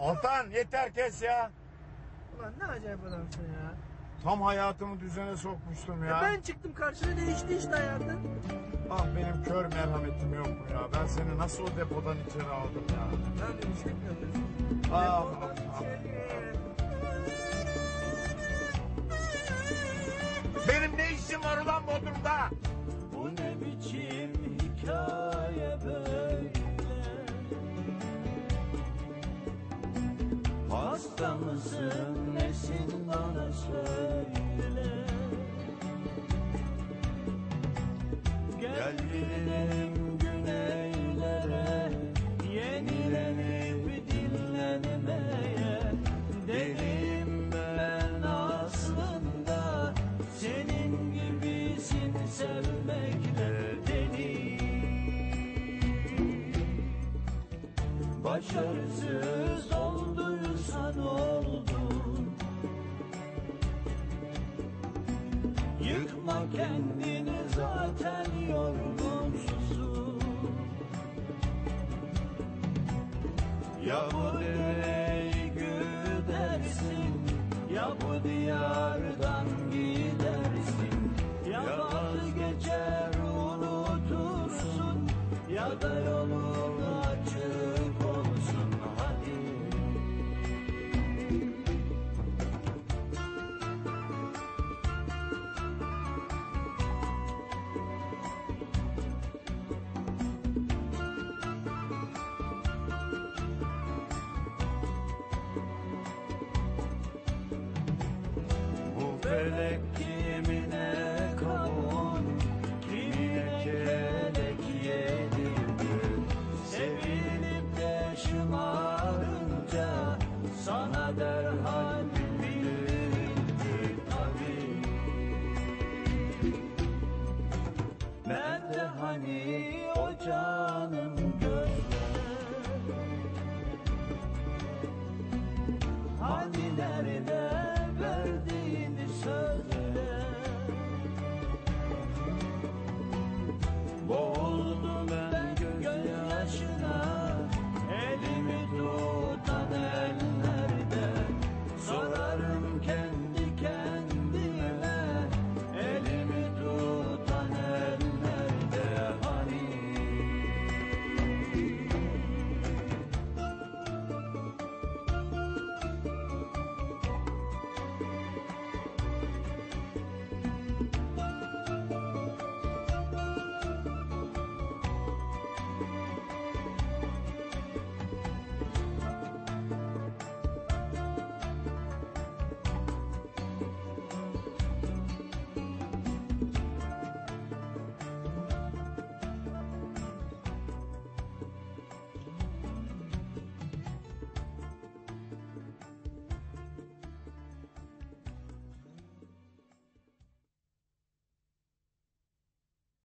Altan yeter kes ya. Ulan ne acayip adamsın ya. Tam hayatımı düzene sokmuştum ya. Ben çıktım karşına değişti işte hayatın. Ah benim kör merhametim yok mu ya? Ben seni nasıl o depodan içeri aldım ya? Yapıyorsun işte mi yapıyorsun? Ah, Depodan ah, Mısın nesin bana söyle Gel gidelim güneylere Başarısız olduysan oldun. Yıkma kendini zaten yorgunsuzsun Ya bu dereyi güdersin Ya bu diyardan gidersin. Ya vazgeçer unutursun Ya da yolun felek kimine kavun Kimine Sevinip de şımarınca Sana derhal